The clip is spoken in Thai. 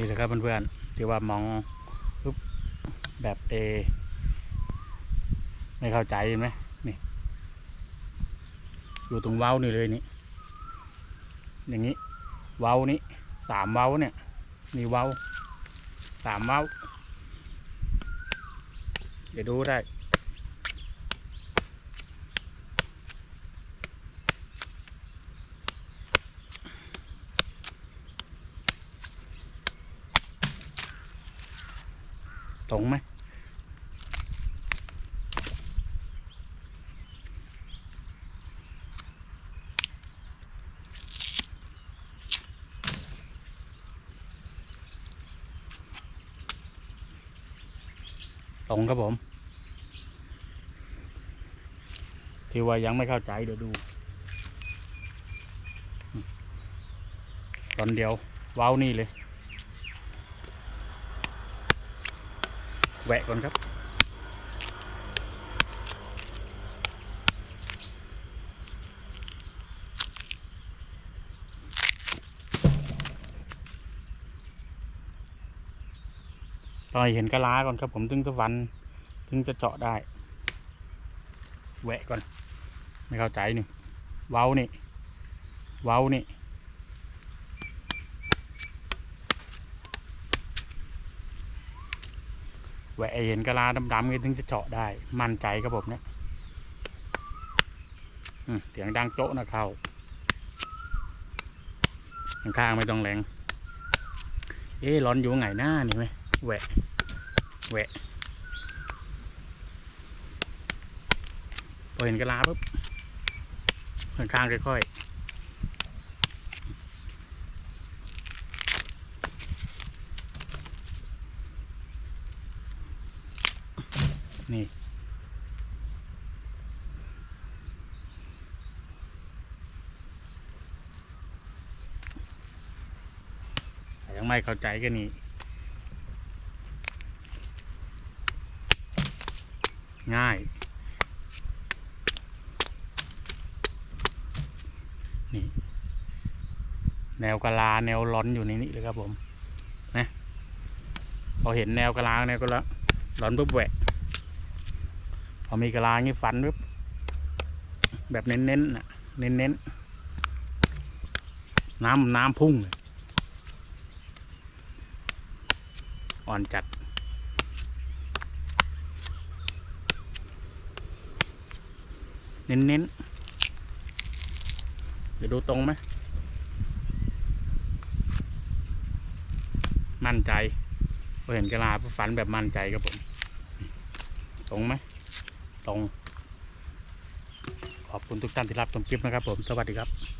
นี่แหละครับเพื่อนๆที่ว่ามองปุ๊บแบบเอไม่เข้าใจไหมนี่ อยู่ตรงเว้านี่เลยนี่ อย่างนี้ เว้านี้สามเว้าเนี่ยนี่เว้าสามเว้า เดี๋ยวดูได้ ตรงไหมตรงครับผม ที่ว่ายังไม่เข้าใจเดี๋ยวดู ตอนเดียวว้าวนี่เลย แวะก่อนครับ ตองให้เห็นกะลาก่อนครับ ผมถึงจะฟันถึงจะเจาะได้แหวะก่อน ไม่เข้าใจนี่ เว้านี่ เว้านี่ แหวะเห็นกะลาดำๆนี่ถึงจะเจาะได้ มั่นใจครับผมเนี่ยเสียงดังโจ๊ะนะเข้าข้างไม่ต้องแรง เอ๊ะร้อนอยู่ไงหน้านี่ไหมแหวะแหวะพอเห็นกะลาปุ๊บข้างๆค่อยๆ นี่ ยังไม่เข้าใจกันนี่ ง่าย นี่ แนวกะลา แนวร้อนอยู่ในนี้เลยครับผม นะ พอเห็นแนวกะลาแนวกะลาร้อนปุ๊บแหวะ พอมีกระลางี้ฟันปุ๊บแบบเน้นๆน่ะเน้นๆน้ำน้ำพุ่งเลยอ่อนจัด เน้นๆเดี๋ยวดูตรงไหม มั่นใจพอเห็นกระลาฝันแบบมั่นใจครับผม ตรงไหม ตรง ขอบคุณทุกท่านที่รับชมคลิปนะครับผม สวัสดีครับ